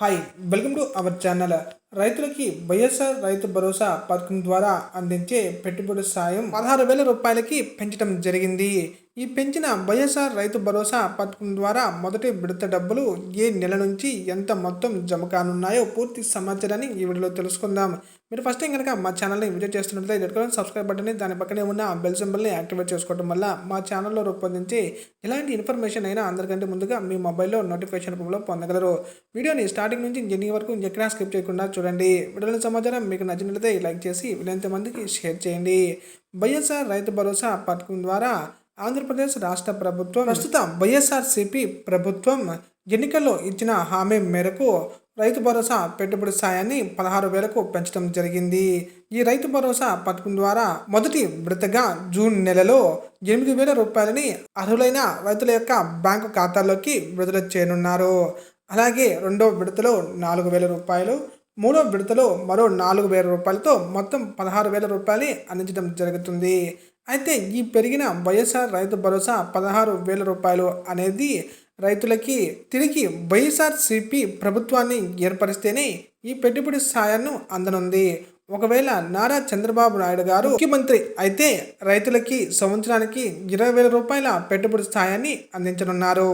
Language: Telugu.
Hi welcome to our channel రైతులకి వైఎస్ఆర్ రైతు భరోసా పథకం ద్వారా అందించే పెట్టుబడి సాయం పదహారు వేల రూపాయలకి పెంచడం జరిగింది. ఈ పెంచిన వైఎస్ఆర్ రైతు భరోసా పథకం ద్వారా మొదటి విడత డబ్బులు ఏ నెల నుంచి ఎంత మొత్తం జమ కానున్నాయో పూర్తి సమాచారాన్ని ఈ వీడియోలో తెలుసుకుందాం. మీరు ఫస్ట్ టైం కనుక మా ఛానల్ని విజిట్ చేస్తున్నట్లయితే రెడ్ సబ్స్క్రైబ్ బటన్ని దాని పక్కనే ఉన్న బెల్ సింబల్ని యాక్టివేట్ చేసుకోవడం వల్ల మా ఛానల్లో రూపొందించే ఎలాంటి ఇన్ఫర్మేషన్ అయినా అందరికంటే ముందుగా మీ మొబైల్లో నోటిఫికేషన్ రూపంలో పొందగలరు. వీడియోని స్టార్టింగ్ నుంచి ఎండింగ్ వరకు ఎక్కడా స్కిప్ చేయకుండా చూడండి. వీడియోల సమాచారం మీకు నచ్చినట్లయితే లైక్ చేసి వీలైనంత మందికి షేర్ చేయండి. వైఎస్ఆర్ రైతు భరోసా పథకం ద్వారా ఆంధ్రప్రదేశ్ రాష్ట్ర ప్రభుత్వం ప్రస్తుత వైఎస్ఆర్సీపీ ప్రభుత్వం ఎన్నికల్లో ఇచ్చిన హామీ మేరకు రైతు భరోసా పెట్టుబడి సాయాన్ని పదహారు వేలకు పెంచడం జరిగింది. ఈ రైతు భరోసా పథకం ద్వారా మొదటి విడతగా జూన్ నెలలో ఎనిమిది వేల రూపాయలని అర్హులైన రైతుల యొక్క బ్యాంకు ఖాతాల్లోకి విడుదల చేయనున్నారు. అలాగే రెండో విడతలో నాలుగు వేల రూపాయలు మూడో విడతలో మరో నాలుగు వేల రూపాయలతో మొత్తం పదహారు వేల రూపాయలు అందించడం జరుగుతుంది. అయితే ఈ పెరిగిన వైఎస్ఆర్ రైతు భరోసా పదహారు వేల రూపాయలు అనేది రైతులకి తిరిగి వైఎస్ఆర్ సిపి ప్రభుత్వాన్ని ఏర్పరిస్తేనే ఈ పెట్టుబడి సాయాన్ని అందనుంది. ఒకవేళ నారా చంద్రబాబు నాయుడు గారు ముఖ్యమంత్రి అయితే రైతులకి సంవత్సరానికి ఇరవై వేల రూపాయల పెట్టుబడి సాయాన్ని అందించనున్నారు.